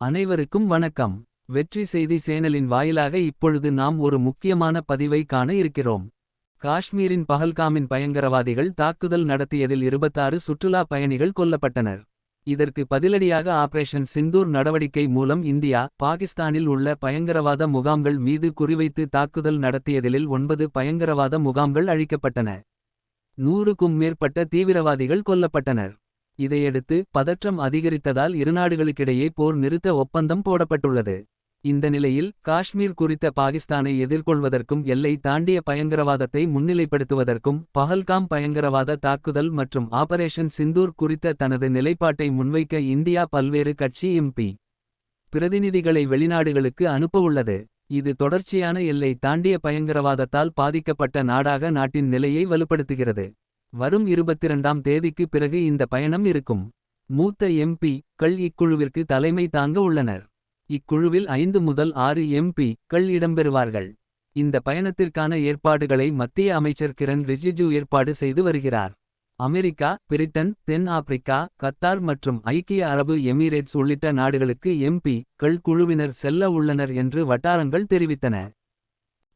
அனைவருக்கும் வணக்கம். வெற்றி செய்தி சேனலின் வாயிலாக இப்பொழுது நாம் ஒரு முக்கியமான பதிவை காண இருக்கிறோம். காஷ்மீரின் பஹல்காமின் பயங்கரவாதிகள் தாக்குதல் நடத்தியதில் 26 சுற்றுலா பயணிகள் கொல்லப்பட்டனர். இதற்கு பதிலடியாக ஆபரேஷன் சிந்தூர் நடவடிக்கை மூலம் இந்தியா பாகிஸ்தானில் உள்ள பயங்கரவாத முகாம்கள் மீது குறிவைத்து தாக்குதல் நடத்தியதில் ஒன்பது பயங்கரவாத முகாம்கள் அழிக்கப்பட்டன. நூறுக்கும் மேற்பட்ட தீவிரவாதிகள் கொல்லப்பட்டனர். இதையடுத்து பதற்றம் அதிகரித்ததால் இருநாடுகளுக்கிடையே போர் நிறுத்த ஒப்பந்தம் போடப்பட்டுள்ளது. இந்த நிலையில் காஷ்மீர் குறித்த பாகிஸ்தானை எதிர்கொள்வதற்கும் எல்லை தாண்டிய பயங்கரவாதத்தை முன்னிலைப்படுத்துவதற்கும் பஹல்காம் பயங்கரவாத தாக்குதல் மற்றும் ஆபரேஷன் சிந்தூர் குறித்த தனது நிலைப்பாட்டை முன்வைக்க இந்தியா பல்வேறு கட்சி எம்பி பிரதிநிதிகளை வெளிநாடுகளுக்கு அனுப்பவுள்ளது. இது தொடர்ச்சியான எல்லை தாண்டிய பயங்கரவாதத்தால் பாதிக்கப்பட்ட நாடாக நாட்டின் நிலையை வலுப்படுத்துகிறது. வரும் 22ஆம் தேதிக்கு பிறகு இந்த பயணம் இருக்கும். மூத்த எம்பி கள் இக்குழுவிற்கு தலைமை தாங்க உள்ளனர். இக்குழுவில் ஐந்து முதல் ஆறு எம்பி கள் இடம்பெறுவார்கள். இந்த பயணத்திற்கான ஏற்பாடுகளை மத்திய அமைச்சர் கிரண் ரிஜிஜு ஏற்பாடு செய்து வருகிறார். அமெரிக்கா பிரிட்டன் தென் ஆப்பிரிக்கா கத்தார் மற்றும் ஐக்கிய அரபு எமிரேட்ஸ் உள்ளிட்ட நாடுகளுக்கு எம்பி கள் குழுவினர் செல்ல உள்ளனர் என்று வட்டாரங்கள் தெரிவித்தன.